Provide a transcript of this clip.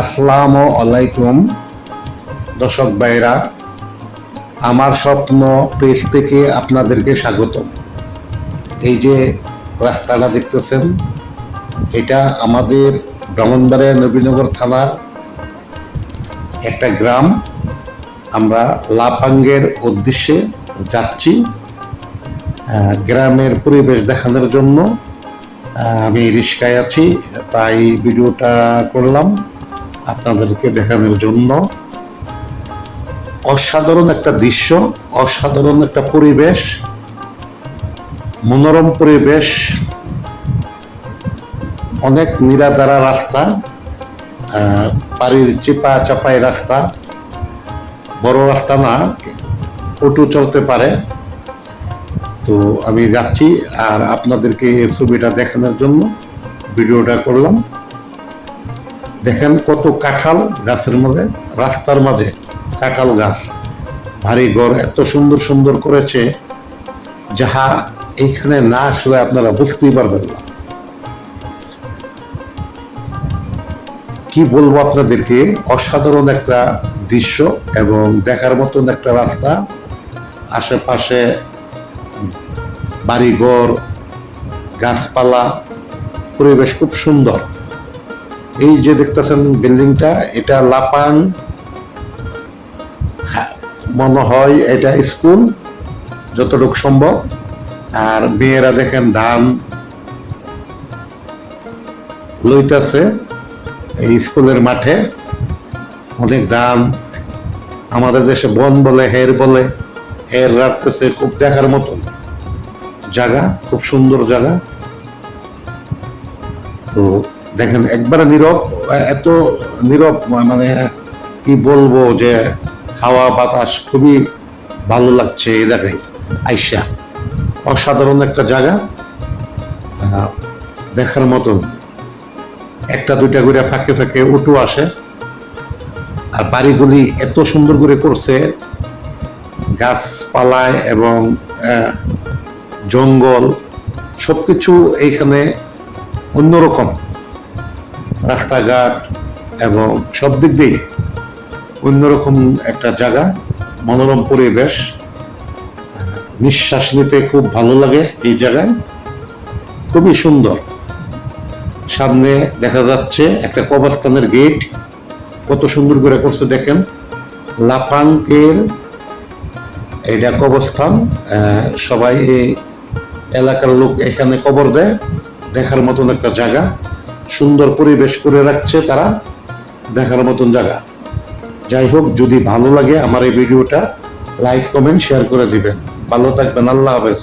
আসসালামু আলাইকুম, দর্শক ভাইরা আমার স্বপ্ন পেজ থেকে আপনাদেরকে স্বাগত এই যে রাস্তাটা দেখতেছেন, এটা আমাদের ব্রাহ্মণবাড়িয়া নবীনগর থানার একটা গ্রাম। আমরা লাপাঙ্গের উদ্দেশ্যে যাচ্ছি গ্রামের পরিবেশ দেখানোর জন্য। আমি রিস্কায় আছি, তাই ভিডিওটা করলাম। আপনাদেরকে দেখানোর জন্য। অসাধারণ একটা দৃশ্য, অসাধারণ একটা পরিবেশ, মনোরম পরিবেশ, অনেক নিরাদারা রাস্তা বাড়ির চিপা চাপাই রাস্তা, বড় রাস্তা না অটো চলতে পারে। তো আমি যাচ্ছি আর আপনাদেরকে এই ছবিটা দেখানোর জন্য ভিডিওটা করলাম। দেখেন কত কাঁঠাল গাছের মাঝে রাস্তার মাঝে কাঁঠাল গাছ। ভারী ঘর এত সুন্দর সুন্দর করেছে। যাহা এইখানে না আসলে আপনারা বুঝতেই পারবেন না। কি বলব আপনাদেরকে? অসাধারণ একটা দৃশ্য এবং দেখার মতন একটা রাস্তা। আশেপাশে বাড়িঘর গাছপালা, পরিবেশ খুব সুন্দর। এই যে দেখতেছেন বিল্ডিংটা এটা লাপাং হ্যাঁ, মনে হয় এটা স্কুল যতটুকু সম্ভব। আর মেয়েরা দেখেন ধান লইতেছে এই স্কুলের মাঠে। অনেক ধান আমাদের দেশে বন বলে হের বলে হের রাখতেছে খুব দেখার মতো। জায়গা খুব সুন্দর জায়গা। তো দেখেন, একবারে নীরব, এত নীরব মানে কি বলব যে হাওয়া, বাতাস খুবই ভালো লাগছে। এই দেখাই আইসা, অসাধারণ একটা জায়গা। দেখার মতন একটা, দুইটা করে ফাঁকে ফাঁকে উঠু আসে। আর বাড়িগুলি এত সুন্দর করে করছে গাছপালায় এবং জঙ্গল, সবকিছু এইখানে অন্যরকম। রাস্তাঘাট এবং সব দিক দিয়ে অন্যরকম একটা জায়গা, মনোরম পরিবেশ। নিঃশ্বাস নিতে খুব ভালো লাগে এই জায়গায়। খুবই সুন্দর। সামনে দেখা যাচ্ছে একটা কবরস্থানের গেট। কত সুন্দর করে করছে দেখেন। লাপাঙ্কের এটা কবরস্থান। সবাই এই এলাকার লোক এখানে কবর দেয়। দেখার মতন একটা জায়গা। সুন্দর পরিবেশ করে রাখছে তারা দেখার মতন জায়গা। যাই হোক, যদি ভালো লাগে আমার এই ভিডিওটা, লাইক, কমেন্ট শেয়ার করে দিবেন। ভালো থাকবেন, আল্লাহ হাফেজ।